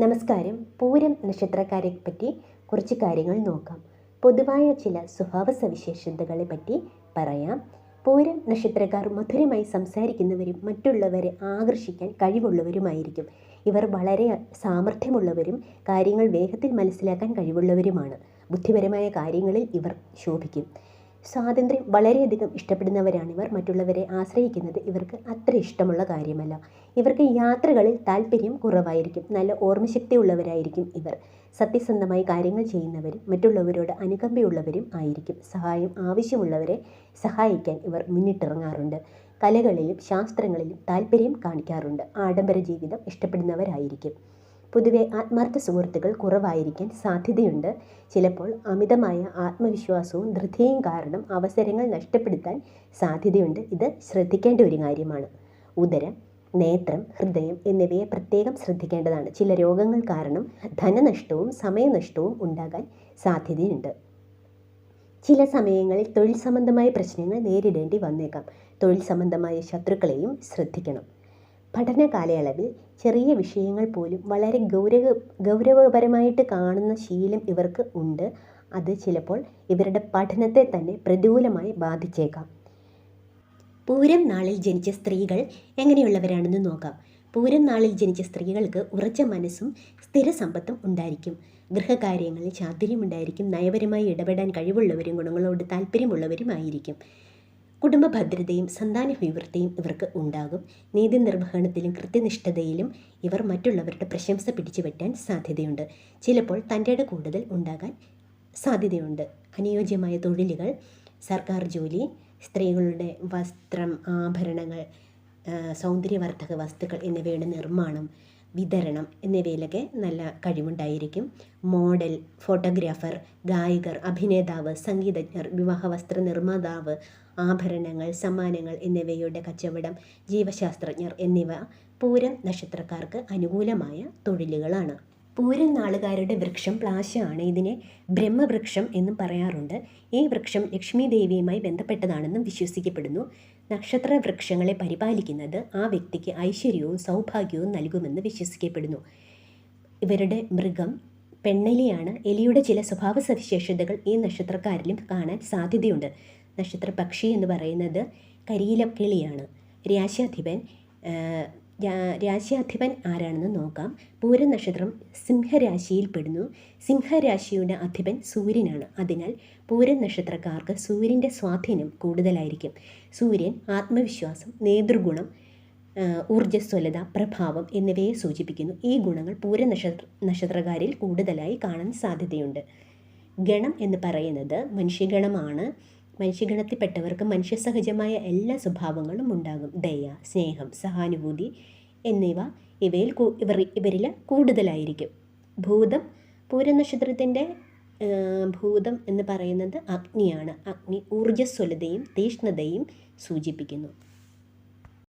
നമസ്കാരം. പൂരം നക്ഷത്രക്കാരെ പറ്റി കുറച്ച് കാര്യങ്ങൾ നോക്കാം. പൊതുവായ ചില സ്വഭാവ സവിശേഷതകളെ പറ്റി പറയാം. പൂരം നക്ഷത്രക്കാർ മധുരമായി സംസാരിക്കുന്നവരും മറ്റുള്ളവരെ ആകർഷിക്കാൻ കഴിവുള്ളവരുമായിരിക്കും. ഇവർ വളരെ സാമർഥ്യമുള്ളവരും കാര്യങ്ങൾ വേഗത്തിൽ മനസ്സിലാക്കാൻ കഴിവുള്ളവരുമാണ്. ബുദ്ധിപരമായ കാര്യങ്ങളിൽ ഇവർ ശോഭിക്കും. സ്വാതന്ത്ര്യം വളരെയധികം ഇഷ്ടപ്പെടുന്നവരാണിവർ മറ്റുള്ളവരെ ആശ്രയിക്കുന്നത് ഇവർക്ക് അത്ര ഇഷ്ടമുള്ള കാര്യമല്ല. ഇവർക്ക് യാത്രകളിൽ താല്പര്യം കുറവായിരിക്കും. നല്ല ഓർമ്മശക്തി ഉള്ളവരായിരിക്കും ഇവർ. സത്യസന്ധമായി കാര്യങ്ങൾ ചെയ്യുന്നവരും മറ്റുള്ളവരോട് അനുകമ്പയുള്ളവരും ആയിരിക്കും. സഹായം ആവശ്യമുള്ളവരെ സഹായിക്കാൻ ഇവർ മുന്നിട്ടിറങ്ങാറുണ്ട്. കലകളിലും ശാസ്ത്രങ്ങളിലും താല്പര്യം കാണിക്കാറുണ്ട്. ആഡംബര ജീവിതം ഇഷ്ടപ്പെടുന്നവരായിരിക്കും. പൊതുവെ ആത്മാർത്ഥ സുഹൃത്തുക്കൾ കുറവായിരിക്കാൻ സാധ്യതയുണ്ട്. ചിലപ്പോൾ അമിതമായ ആത്മവിശ്വാസവും ധൃതിയും കാരണം അവസരങ്ങൾ നഷ്ടപ്പെടുത്താൻ സാധ്യതയുണ്ട്. ഇത് ശ്രദ്ധിക്കേണ്ട ഒരു കാര്യമാണ്. ഉദരം നേത്രം ഹൃദയം എന്നിവയെ പ്രത്യേകം ശ്രദ്ധിക്കേണ്ടതാണ്. ചില രോഗങ്ങൾ കാരണം ധനനഷ്ടവും സമയനഷ്ടവും ഉണ്ടാകാൻ സാധ്യതയുണ്ട്. ചില സമയങ്ങളിൽ തൊഴിൽ സംബന്ധമായ പ്രശ്നങ്ങൾ നേരിടേണ്ടി വന്നേക്കാം. തൊഴിൽ സംബന്ധമായ ശത്രുക്കളെയും ശ്രദ്ധിക്കണം. പഠന കാലയളവിൽ ചെറിയ വിഷയങ്ങൾ പോലും വളരെ ഗൗരവ ഗൗരവപരമായിട്ട് കാണുന്ന ശീലം ഇവർക്ക് ഉണ്ട്. അത് ചിലപ്പോൾ ഇവരുടെ പഠനത്തെ തന്നെ പ്രതികൂലമായി ബാധിച്ചേക്കാം. പൂരം നാളിൽ ജനിച്ച സ്ത്രീകൾ എങ്ങനെയുള്ളവരാണെന്ന് നോക്കാം. പൂരം നാളിൽ ജനിച്ച സ്ത്രീകൾക്ക് ഉറച്ച മനസ്സും സ്ഥിര സമ്പത്തും ഉണ്ടായിരിക്കും. ഗൃഹകാര്യങ്ങളിൽ ചാതുര്യമുണ്ടായിരിക്കും. നയപരമായി ഇടപെടാൻ കഴിവുള്ളവരും ഗുണങ്ങളോട് താല്പര്യമുള്ളവരുമായിരിക്കും കുടുംബ ഭദ്രതയും സന്താനഭിവൃദ്ധിയും ഇവർക്ക് ഉണ്ടാകും. നീതി നിർവഹണത്തിലും കൃത്യനിഷ്ഠതയിലും ഇവർ മറ്റുള്ളവരുടെ പ്രശംസ പിടിച്ചുപറ്റാൻ സാധ്യതയുണ്ട്. ചിലപ്പോൾ തന്റെ കൂടുതൽ ഉണ്ടാകാൻ സാധ്യതയുണ്ട്. അനുയോജ്യമായ തൊഴിലുകൾ സർക്കാർ ജോലി സ്ത്രീകളുടെ വസ്ത്രം ആഭരണങ്ങൾ സൗന്ദര്യവർദ്ധക വസ്തുക്കൾ എന്നിവയുടെ നിർമ്മാണം വിതരണം എന്നിവയിലൊക്കെ നല്ല കഴിവുണ്ടായിരിക്കും. മോഡൽ ഫോട്ടോഗ്രാഫർ ഗായകർ അഭിനേതാവ് സംഗീതജ്ഞർ വിവാഹ വസ്ത്ര നിർമ്മാതാവ് ആഭരണങ്ങൾ സമ്മാനങ്ങൾ എന്നിവയുടെ കച്ചവടം ജീവശാസ്ത്രജ്ഞർ എന്നിവ പൂരം നക്ഷത്രക്കാർക്ക് അനുകൂലമായ തൊഴിലുകളാണ്. പൂരം നാളുകാരുടെ വൃക്ഷം പ്ലാശയാണ് ഇതിനെ ബ്രഹ്മവൃക്ഷം എന്നും പറയാറുണ്ട്. ഈ വൃക്ഷം ലക്ഷ്മി ദേവിയുമായി ബന്ധപ്പെട്ടതാണെന്നും വിശ്വസിക്കപ്പെടുന്നു. നക്ഷത്ര വൃക്ഷങ്ങളെ പരിപാലിക്കുന്നത് ആ വ്യക്തിക്ക് ഐശ്വര്യവും സൗഭാഗ്യവും നൽകുമെന്ന് വിശ്വസിക്കപ്പെടുന്നു. ഇവരുടെ മൃഗം പെണ്ണലിയാണ്. എലിയുടെ ചില സ്വഭാവ സവിശേഷതകൾ ഈ നക്ഷത്രക്കാരിലും കാണാൻ സാധ്യതയുണ്ട്. നക്ഷത്ര പക്ഷി എന്ന് പറയുന്നത് കരിയിലക്കിളിയാണ്. രാശാധിപൻ രാശിയാധിപൻ ആരാണെന്ന് നോക്കാം. പൂര നക്ഷത്രം സിംഹരാശിയിൽ സിംഹരാശിയുടെ അധിപൻ സൂര്യനാണ്. അതിനാൽ പൂര നക്ഷത്രക്കാർക്ക് സൂര്യന്റെ സ്വാധീനം കൂടുതലായിരിക്കും. സൂര്യൻ ആത്മവിശ്വാസം നേതൃഗുണം ഊർജസ്വലത പ്രഭാവം എന്നിവയെ സൂചിപ്പിക്കുന്നു. ഈ ഗുണങ്ങൾ പൂര നക്ഷത്ര നക്ഷത്രക്കാരിൽ കൂടുതലായി കാണാൻ സാധ്യതയുണ്ട്. ഗണം എന്ന് പറയുന്നത് മനുഷ്യഗണമാണ്. മനുഷ്യഗണത്തിൽപ്പെട്ടവർക്ക് മനുഷ്യസഹജമായ എല്ലാ സ്വഭാവങ്ങളും ഉണ്ടാകും. ദയ സ്നേഹം സഹാനുഭൂതി എന്നിവ ഇവയിൽ ഇവർ ഇവരിൽ കൂടുതലായിരിക്കും. ഭൂതം പൂരനക്ഷത്രത്തിന്റെ ഭൂതം എന്ന് പറയുന്നത് അഗ്നിയാണ്. അഗ്നി ഊർജസ്വലതയും തീഷ്ണതയും സൂചിപ്പിക്കുന്നു.